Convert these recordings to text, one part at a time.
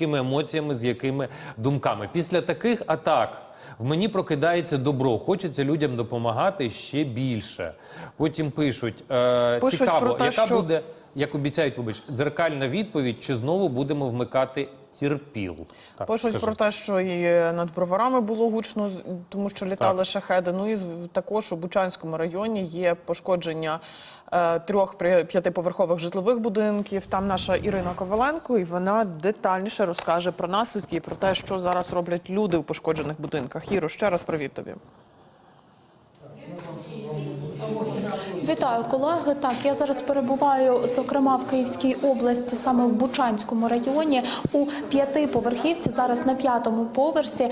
якими емоціями, з якими думками. Після таких атак в мені прокидається добро. Хочеться людям допомагати ще більше. Потім пишуть, е, Пишуть цікаво, про те, яка що- буде, як обіцяють, вибач, дзеркальна відповідь, чи знову будемо вмикати терпіл? Так, Пишуть скажи. про те, що і над броварами було гучно, тому що літали шахеди. Ну і з- також у Бучанському районі є пошкодження трьох при- п'ятиповерхових житлових будинків. Там наша Ірина Коваленко, і вона детальніше розкаже про наслідки і про те, що зараз роблять люди у пошкоджених будинках. Іро, ще раз привіт тобі. Вітаю, колеги. Так, я зараз перебуваю, зокрема в Київській області, саме в Бучанському районі, у п'ятиповерхівці, зараз на п'ятому поверсі,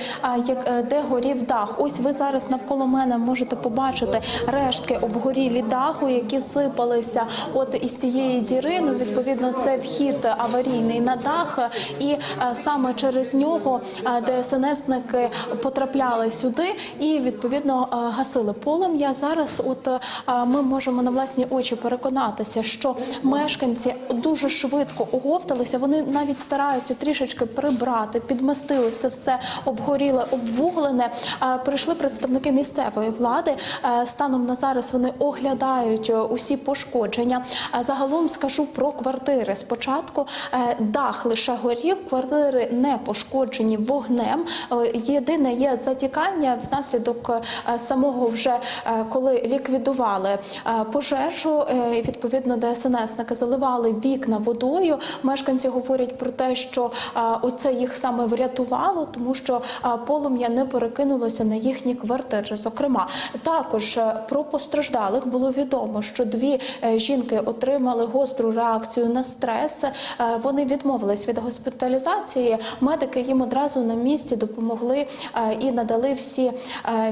е, де горів дах. Ось ви зараз навколо мене можете побачити рештки обгорілі даху, які сипалися от із цієї діри. Ну, відповідно, це вхід аварійний на дах, і е, саме через нього е, ДСНСники потрапляли сюди і відповідно гасили полум'я. Зараз, от ми можемо на власні очі переконатися, що мешканці дуже швидко оговталися. Вони навіть стараються трішечки прибрати, підмести це все обгоріле, обвуглене. Прийшли представники місцевої влади. Е, Станом на зараз вони оглядають е, усі пошкодження. Е, Загалом скажу про квартири. Спочатку дах лише горів, квартири не пошкоджені вогнем. Єдине є затікання внаслідок самого вже коли ліквідували пожежу. е, Відповідно, ДСНСники заливали вікна водою. Мешканці говорять про те, що е, оце їх саме врятувало, тому що полум'я не перекинулося на їхні квартири. Зокрема, також е, про постраждалих було відомо, що дві е, жінки отримали гостру реакцію на стрес. Вони відмовились від госпіталізації. Медики їм одразу на місці допомогли і надали всі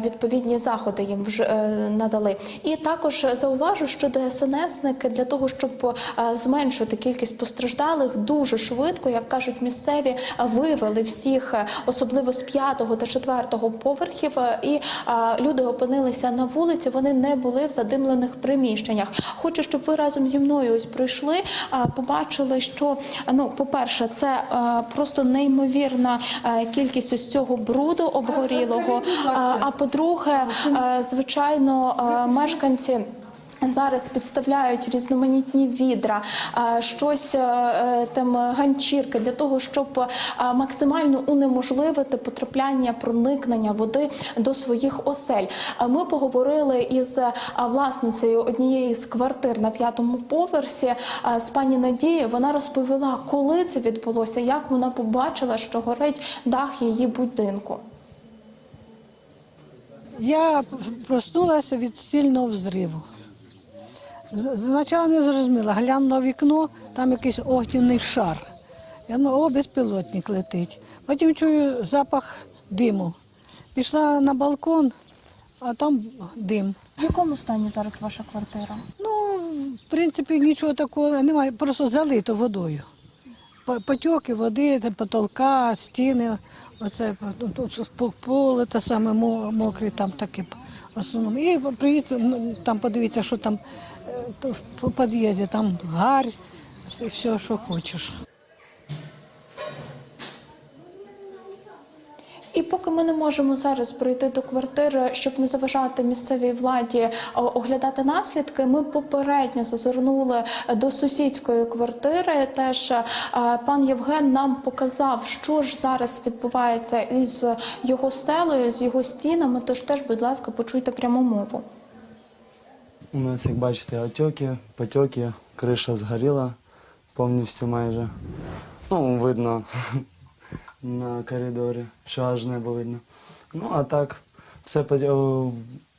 відповідні заходи. Їм вже надали. І також зауважу, що ДСНСники для того, щоб е, зменшити кількість постраждалих, дуже швидко, як кажуть місцеві, вивели всіх, е, особливо з п'ятого та четвертого поверхів, е, і люди опинилися на вулиці. Вони не були в задимлених приміщеннях. Хочу, щоб ви разом зі мною ось пройшли, побачили, що ну, по-перше, це просто неймовірна кількість ось цього бруду обгорілого. А по-друге, звичайно, мешканці. Зараз підставляють різноманітні відра, щось е, е, там ганчірки для того, щоб е, максимально унеможливити потрапляння проникнення води до своїх осель. Ми поговорили із власницею однієї з квартир на п'ятому поверсі з пані Надією. Вона розповіла, коли це відбулося, як вона побачила, що горить дах її будинку. Я проснулася від сильного взриву. З- Спочатку не зрозуміла, глянула в вікно, там якийсь огняний шар. Я думаю, о, безпілотник летить. Потім чую запах диму. Пішла на балкон, а там дим. В якому стані зараз ваша квартира? Ну, в принципі, нічого такого немає, просто залито водою. По- Потоки води, потолка, стіни, оце ну, поле те саме мо- мокре, там таке в основному. І приїдьте, ну, там подивіться, що там по під'їзді, там гарь, все, що хочеш. І поки ми не можемо зараз пройти до квартири, щоб не заважати місцевій владі оглядати наслідки, ми попередньо зазирнули до сусідської квартири. Теж пан Євген нам показав, що ж зараз відбувається із його стелею, з його стінами. Тож теж, будь ласка, почуйте пряму мову. У нас, як бачите, отеки, потеки, криша згоріла повністю майже. Ну, видно на коридорі, що аж небо видно. Ну, а так, все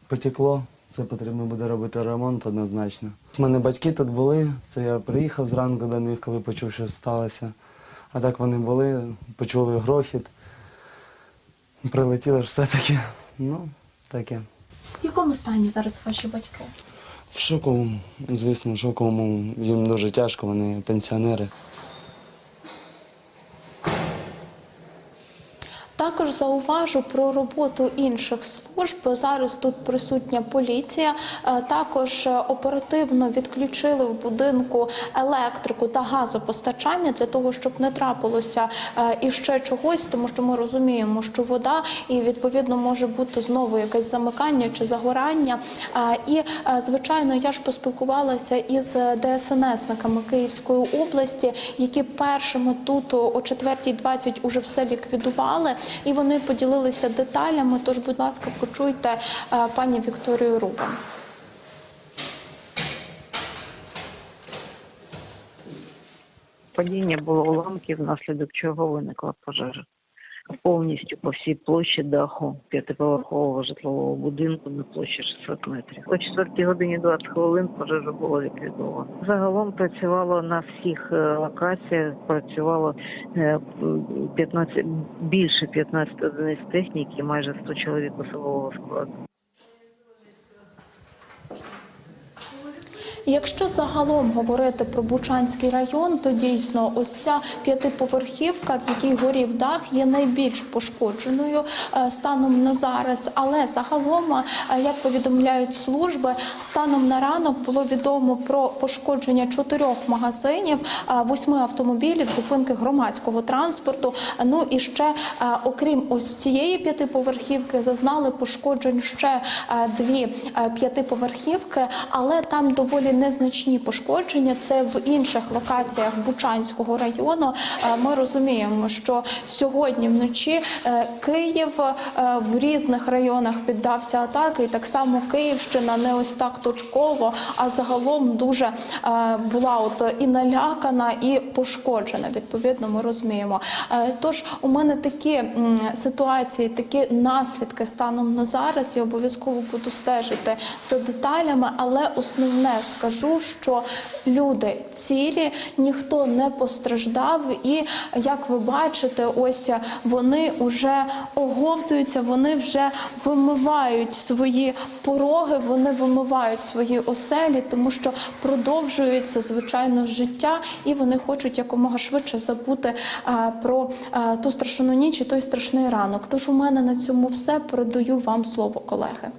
потекло, це потрібно буде робити ремонт однозначно. У мене батьки тут були, це я приїхав зранку до них, коли почув, що сталося. А так вони були, почули грохіт, прилетіло ж все-таки. Ну, таке. В якому стані зараз ваші батьки? В шоковому, звісно, в шоковому. Їм дуже тяжко, вони пенсіонери. Також зауважу про роботу інших служб. Зараз тут присутня поліція. Е, Також е, оперативно відключили в будинку електрику та газопостачання для того, щоб не трапилося е, іще чогось, тому що ми розуміємо, що вода і відповідно може бути знову якесь замикання чи загорання. І звичайно, я ж поспілкувалася із ДСНСниками Київської області, які першими тут о 4.20 уже все ліквідували, і вони поділилися деталями. Тож, будь ласка, почуйте е, пані Вікторію Рубан. Падіння було уламків, внаслідок чого виникла пожежа. Повністю по всій площі даху п'ятиповерхового житлового будинку на площі 600 метрів. О 4 годині 20 хвилин пожежа була ліквідована. Загалом працювало на всіх е, локаціях, працювало е, 15, більше 15 одиниць техніки, майже 100 чоловік особового складу. Якщо загалом говорити про Бучанський район, то дійсно ось ця п'ятиповерхівка, в якій горів дах, є найбільш пошкодженою е, станом на зараз. Але загалом, е, як повідомляють служби, станом на ранок було відомо про пошкодження чотирьох магазинів, е, восьми автомобілів, зупинки громадського транспорту. Ну і ще, окрім ось цієї п'ятиповерхівки, зазнали пошкоджень ще дві п'ятиповерхівки, але там доволі незначні пошкодження. Це в інших локаціях Бучанського району. Е, Ми розуміємо, що сьогодні вночі е, Київ е, в різних районах піддався атаки, і так само Київщина не ось так точково, а загалом дуже була от і налякана, і пошкоджена. Відповідно, ми розуміємо. Тож у мене такі ситуації, такі наслідки станом на зараз. Я обов'язково буду стежити за деталями, але основне скажу, що люди цілі, ніхто не постраждав, і як ви бачите, ось вони вже оговтуються, вони вже вимивають свої пороги, вони вимивають свої оселі, тому що продовжується звичайно життя, і вони хочуть якомога швидше забути а, про а, ту страшну ніч і той страшний ранок. Тож у мене на цьому все передаю вам слово, колеги.